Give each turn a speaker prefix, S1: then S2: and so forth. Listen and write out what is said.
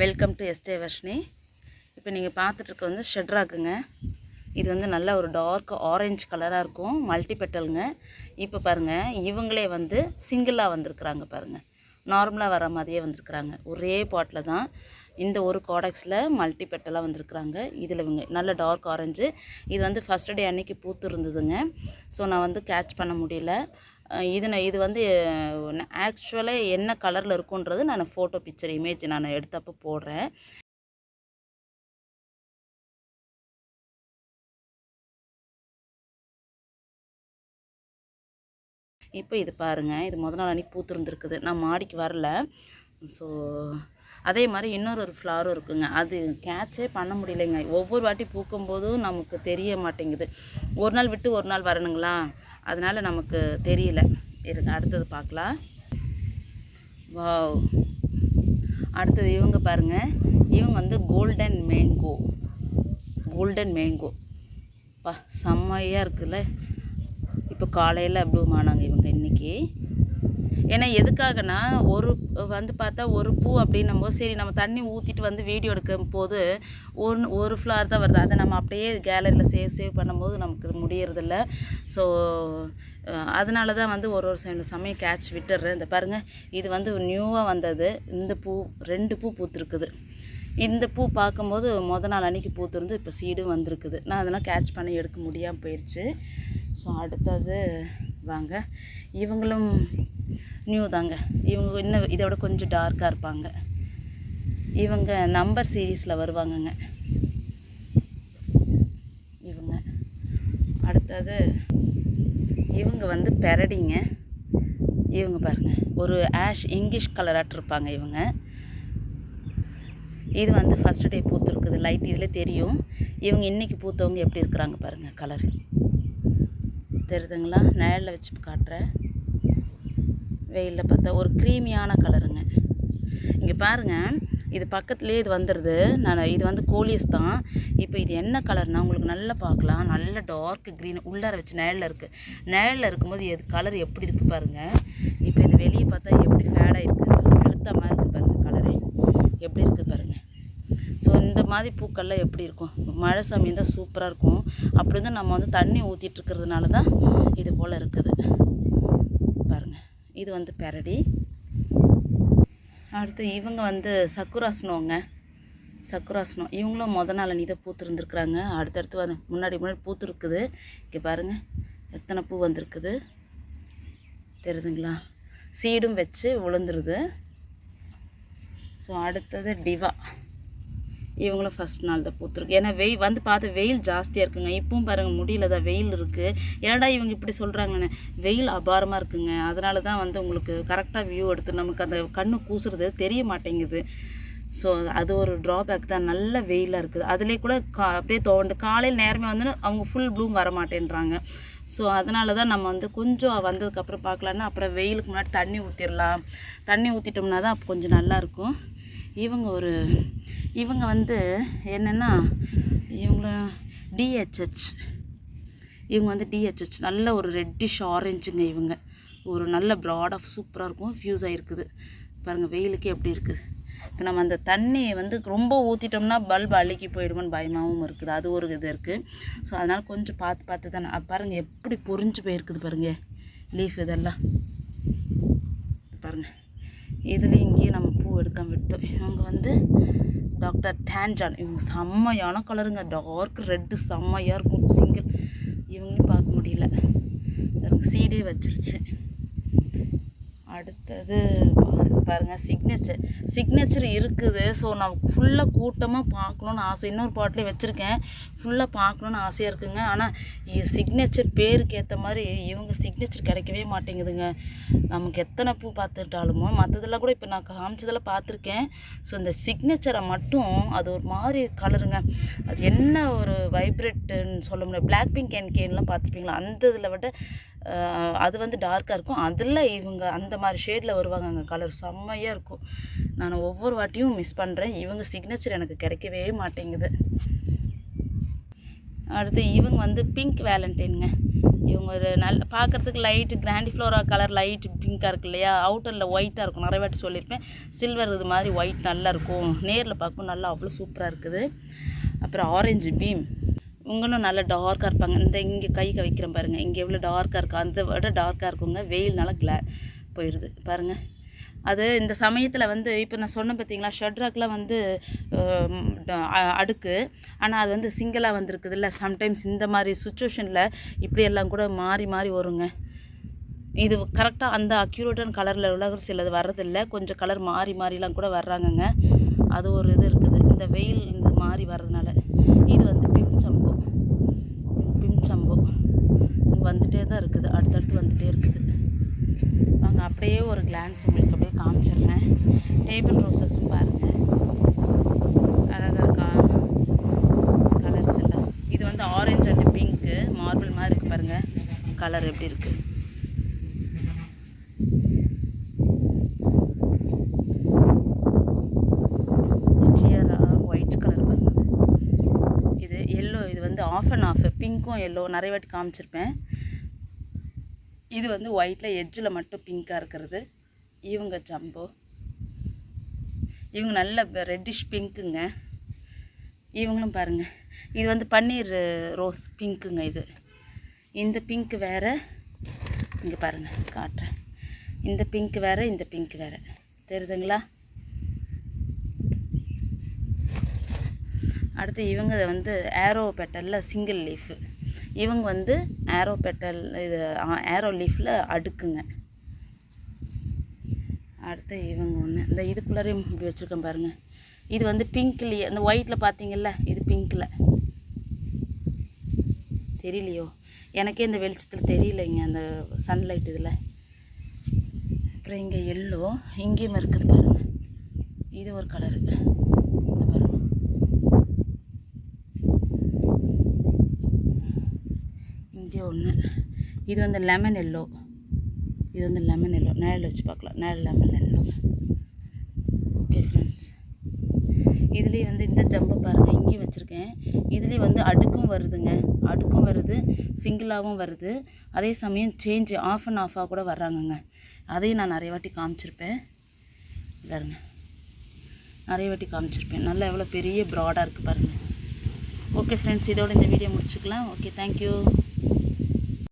S1: Welcome to yesterday Varshini இப்போ நீங்கள் பார்த்துட்டு இருக்க வந்து ஷெட்ராக்குங்க. இது வந்து நல்ல ஒரு டார்க் ஆரஞ்சு கலராக இருக்கும். மல்டி பெட்டலுங்க இப்போ பாருங்கள் இவங்களே வந்து சிங்கிளாக வந்திருக்கிறாங்க பாருங்கள் நார்மலாக வர மாதிரியே வந்திருக்கிறாங்க. ஒரே பாட்டில் தான் இந்த ஒரு காடக்ஸில் மல்டி பெட்டலாக வந்திருக்கிறாங்க. இதில் இவங்க நல்ல டார்க் ஆரஞ்சு இது வந்து ஃபஸ்ட் டே அன்றைக்கி பூத்து இருந்ததுங்க ஸோ நான் வந்து கேட்ச் பண்ண முடியல. இது நான் இது வந்து ஆக்சுவலாக என்ன கலரில் இருக்குன்றது நான் ஃபோட்டோ பிக்சர் இமேஜ் நான் எடுத்தப்போ போடுறேன். இப்போ இது பாருங்கள் இது முத நாள் அன்றைக்கி பூத்துருந்துருக்குது. நான் மாடிக்கு வரல. ஸோ அதே மாதிரி இன்னொரு ஒரு ஃப்ளாரும் இருக்குங்க. அது கேட்சே பண்ண முடியலைங்க. ஒவ்வொரு வாட்டி பூக்கும் போதும் நமக்கு தெரிய மாட்டேங்குது. ஒரு நாள் விட்டு ஒரு நாள் வரணுங்களா? அதனால் நமக்கு தெரியல. இருங்க அடுத்தது பார்க்கலாம். வாவ் அடுத்தது இவங்க பாருங்கள் இவங்க வந்து கோல்டன் மேங்கோ கோல்டன் மேங்கோ பா செம்மையாக இருக்குல்ல. இப்போ காலையில் அப்படிமானாங்க இவங்க இன்றைக்கி ஏன்னா எதுக்காகனா ஒரு வந்து பார்த்தா ஒரு பூ அப்படின்னும் போது சரி நம்ம தண்ணி ஊற்றிட்டு வந்து வீடியோ எடுக்கும் போது ஒரு ஒரு ஃப்ளார் தான் வருது. அதை நம்ம அப்படியே கேலரியில் சேவ் சேவ் பண்ணும்போது நமக்கு முடியறதில்ல. ஸோ அதனால தான் வந்து ஒரு ஒரு சமயம் சமயம் கேட்ச் விட்டுடுறேன் இந்த பாருங்கள் இது வந்து நியூவாக வந்தது. இந்த பூ ரெண்டு பூ பூத்துருக்குது. இந்த பூ பார்க்கும்போது மொதல் நாள் அன்றைக்கி பூத்துருந்து இப்போ சீடும் வந்திருக்குது. நான் அதெல்லாம் கேட்ச் பண்ணி எடுக்க முடியாமல் போயிடுச்சு ஸோ அடுத்தது வாங்க. இவங்களும் நியூ தாங்க. இவங்க இன்னும் இதோட கொஞ்சம் டார்க்காக இருப்பாங்க. இவங்க நம்பர் சீரீஸில் வருவாங்கங்க. இவங்க. அடுத்தது இவங்க வந்து பெரடிங்க இவங்க பாருங்கள் ஒரு ஆஷ் இங்கிலீஷ் கலராட்டு இருப்பாங்க இவங்க. இது வந்து ஃபஸ்ட் டே பூத்துருக்குது. லைட் இதில் தெரியும். இவங்க இன்றைக்கி பூத்தவங்க எப்படி இருக்கிறாங்க பாருங்கள் கலர் தெரியுதுங்களா? நிழலில் வச்சு காட்டுறேன். வெயிலில் பார்த்தா ஒரு க்ரீமியான கலருங்க இங்கே பாருங்கள் இது பக்கத்துலேயே இது வந்துடுது நான் இது வந்து கோலிஸ் தான். இப்போ இது என்ன கலர்னால் உங்களுக்கு நல்லா பார்க்கலாம். நல்ல டார்க் க்ரீன் உள்ளார வச்சு நிழலில் இருக்குது நிழலில் இருக்கும்போது எது கலர் எப்படி இருக்குது பாருங்கள் இப்போ இது வெளியே பார்த்தா எப்படி ஃபேடாக இருக்குது பாருங்கள் மாதிரி இருக்குது பாருங்கள் கலரே எப்படி இருக்குது பாருங்கள் ஸோ இந்த மாதிரி பூக்கள்லாம் எப்படி இருக்கும்? மழை சமயம் தான் சூப்பராக இருக்கும். அப்படி வந்து நம்ம வந்து தண்ணி ஊற்றிட்டு இருக்கிறதுனால தான் இது போல் இருக்குது. பாருங்கள் இது வந்து பெரடி. அடுத்து இவங்க வந்து சக்குராசனோங்க. சக்குராசனம். இவங்களும் முத நாள் அன்றைக்கி தான் பூத்துருந்துருக்குறாங்க. அடுத்தடுத்து வந்து முன்னாடி முன்னாடி பூத்துருக்குது. இங்கே பாருங்கள் எத்தனை பூ வந்திருக்குது? தெரியுதுங்களா? சீடும் வச்சு உளுந்துருது. ஸோ அடுத்தது டிவா. இவங்களும் ஃபஸ்ட் நாள் தான் பூத்துருக்கு ஏன்னா வெயில் வந்து பார்த்து வெயில் ஜாஸ்தியாக இருக்குங்க. இப்பவும் பாருங்கள் முடியல தான் வெயில் இருக்குது ஏன்டா இவங்க இப்படி சொல்கிறாங்கன்னு வெயில் அபாரமாக இருக்குங்க. அதனால தான் வந்து உங்களுக்கு கரெக்டாக வியூ எடுத்து நமக்கு அந்த கண்ணு கூசுறது தெரிய மாட்டேங்குது. ஸோ அது ஒரு ட்ராபேக் தான். நல்ல வெயிலாக இருக்குது. அதிலே கூட கா அப்படியே தோண்டு காலையில் நேரமே வந்து அவங்க ஃபுல் ப்ளூம் வர மாட்டேன்றாங்க. ஸோ அதனால தான் நம்ம வந்து கொஞ்சம் வந்ததுக்கப்புறம் பார்க்கலான்னா அப்புறம் வெயிலுக்கு முன்னாடி தண்ணி ஊற்றிடலாம் தண்ணி ஊற்றிட்டோம்னா தான் அப்போ கொஞ்சம் நல்லாயிருக்கும் இவங்க ஒரு இவங்க வந்து என்னென்னா இவங்கள டிஹெச்ஹெச் இவங்க வந்து டிஹெச்ஹெச் நல்ல ஒரு ரெட்டிஷ் ஆரஞ்சுங்க இவங்க. ஒரு நல்ல ப்ராடாக சூப்பராக இருக்கும். ஃப்யூஸ் ஆகிருக்குது பாருங்கள் வெயிலுக்கே எப்படி இருக்குது. இப்போ நம்ம அந்த தண்ணியை வந்து ரொம்ப ஊற்றிட்டோம்னா பல்ப் அழுக்கி போயிடுமோன்னு பயமாகவும் இருக்குது. அது ஒரு இது இருக்குது ஸோ அதனால் கொஞ்சம் பார்த்து பார்த்து தானே. பாருங்கள் எப்படி பொறிஞ்சு போயிருக்குது பாருங்கள் லீஃப் இதெல்லாம். பாருங்கள் இதில் இங்கேயே நம்ம பூ விட்டோம் இவங்க வந்து டாக்டர் டேன்ஜான் இவங்க செம்மையான கலருங்க டார்க் ரெட்டு செம்மையாக இருக்கும். சிங்கிள் இவங்களையும் பார்க்க முடியல. சீடே வச்சிருச்சு. அடுத்தது பாருங்கள் சிக்னேச்சர் சிக்னேச்சர் இருக்குது. ஸோ நான் ஃபுல்லாக கூட்டமாக பார்க்கணுன்னு ஆசை. இன்னொரு பாட்டிலே வச்சுருக்கேன். ஃபுல்லாக பார்க்கணுன்னு ஆசையாக இருக்குங்க. ஆனால் சிக்னேச்சர் பேருக்கு ஏற்ற மாதிரி இவங்க சிக்னேச்சர் கிடைக்கவே மாட்டேங்குதுங்க. நமக்கு எத்தனை பூ பார்த்துட்டாலுமோ மற்றதெல்லாம் கூட இப்போ நான் காமிச்சதெல்லாம் பார்த்துருக்கேன். ஸோ இந்த சிக்னேச்சரை மட்டும் அது ஒரு மாதிரி கலருங்க அது என்ன ஒரு வைப்ரேட்டுன்னு சொல்ல முடியாது. பிளாக் பிங்க் கேன் கேன்லாம் பார்த்துருப்பீங்களா? அந்த இதில் விட அது வந்து டார்க்காக இருக்கும். அதில் இவங்க அந்த மாதிரி மாதிரி ஷேடில் வருவாங்க அங்கே கலர் செம்மையாக இருக்கும். நான் ஒவ்வொரு வாட்டியும் மிஸ் பண்ணுறேன் இவங்க சிக்னேச்சர் எனக்கு கிடைக்கவே மாட்டேங்குது. அடுத்து இவங்க வந்து பிங்க் வேலண்டைனுங்க இவங்க ஒரு நல்ல பார்க்குறதுக்கு லைட்டு கிராண்டிஃப்ளோரா கலர் லைட் பிங்காக இருக்கு இல்லையா? அவுட்டரில் ஒயிட்டாக இருக்கும். நிறைய வாட்டி சொல்லியிருப்பேன். சில்வர் இது மாதிரி ஒயிட் நல்லா இருக்கும். நேரில் பார்க்கும் நல்லா அவ்வளோ சூப்பராக இருக்குது. அப்புறம் ஆரஞ்சு பீம் இவங்களும் நல்லா டார்க்காக இருப்பாங்க. இந்த இங்கே கை வைக்கிறேன் பாருங்கள் இங்கே எவ்வளோ டார்க்காக இருக்கும் அந்த விட டார்க்காக இருக்குங்க. வெயில்னால கிளா போயிடுது பாருங்கள் அது இந்த சமயத்தில் வந்து இப்போ நான் சொன்னேன் பார்த்தீங்களா ஷட்ராக்லாம் வந்து அடுக்கு. ஆனால் அது வந்து சிங்கிளாக வந்திருக்குது இல்லை சம்டைம்ஸ் இந்த மாதிரி சுச்சுவேஷனில் இப்படியெல்லாம் கூட மாறி மாறி வருங்க. இது கரெக்டாக அந்த அக்யூரேட்டான கலரில் உலகம் சிலது வர்றதில்ல. கொஞ்சம் கலர் மாறி மாறிலாம் கூட வர்றாங்கங்க. அது ஒரு இது இருக்குது. இந்த வெயில் இந்த மாறி வர்றதுனால. இது வந்து பிம்சம்பு. பிம்சம்பு. வந்துகிட்டே வந்துட்டே தான் இருக்குது. அடுத்தடுத்து வந்துகிட்டே இருக்குது. வாங்க அப்படியே ஒரு கிளான்ஸ் உங்களுக்கு அப்படியே காமிச்சிடுறேன். டேபிள் ரோசஸும் பாருங்கள் அழகாக இருக்கா? கலர்ஸ் எல்லாம். இது வந்து ஆரஞ்சு அண்ட் பிங்க்கு மார்பிள் மாதிரி இருக்குது பாருங்கள் கலர் எப்படி இருக்குது ஒயிட் கலர் இது எல்லோ இது வந்து ஆஃப் அண்ட் ஆஃப் பிங்க்கும் எல்லோ நிறைய வாட்டி காமிச்சிருப்பேன். இது வந்து ஒயிட்டில் எட்ஜில் மட்டும் பிங்க்காக இருக்கிறது. இவங்க ஜம்போ இவங்க நல்ல ரெட்டிஷ் பிங்க்குங்க இவங்களும் பாருங்கள் இது வந்து பன்னீர் ரோஸ் பிங்க்குங்க இது. இந்த பிங்க்கு வேறு இங்கே பாருங்கள் காட்டுறேன். இந்த பிங்க் வேறு இந்த பிங்க் வேறு. தெரியுதுங்களா? அடுத்து இவங்க வந்து ஏரோ பெட்டலில் சிங்கிள் லீஃபு இவங்க வந்து ஏரோ பெட்டல் இது ஏரோ லீஃபில் அடுக்குங்க. அடுத்து இவங்க ஒன்று இந்த இதுக்குள்ளாரையும் இப்படி வச்சுருக்கேன் பாருங்கள் இது வந்து பிங்க்லேயே அந்த ஒயிட்டில் பார்த்தீங்கல்ல இது பிங்க்கில் தெரியலையோ? எனக்கே இந்த வெளிச்சத்தில் தெரியலைங்க அந்த சன்லைட் இதில். அப்புறம் இங்கே எல்லோ இங்கேயும் இருக்குது பாருங்கள் இது ஒரு கலரு இந்த பாருங்கள் இங்கே ஒன்று. இது வந்து லெமன் எல்லோ இது வந்து லெமன் எல்லோ நேரில் வச்சு பார்க்கலாம். நேரில் லெமன் எல்லோ ஓகே ஃப்ரெண்ட்ஸ் இதுலேயே வந்து இந்த ஜம்பை பாருங்கள் இங்கேயும் வச்சுருக்கேன். இதுலேயே வந்து அடுக்கும் வருதுங்க. அடுக்கும் வருது சிங்கிளாகவும் வருது. அதே சமயம் சேஞ்ச் ஆஃப் அண்ட் ஆஃபாக கூட வர்றாங்கங்க. அதையும் நான் நிறைய வாட்டி காமிச்சிருப்பேன். பாருங்க. நிறைய வாட்டி காமிச்சிருப்பேன். நல்லா எவ்வளோ பெரிய ப்ராடாக இருக்குது பாருங்கள் ஓகே ஃப்ரெண்ட்ஸ் இதோட இந்த வீடியோ முடிச்சுக்கலாம். Okay thank you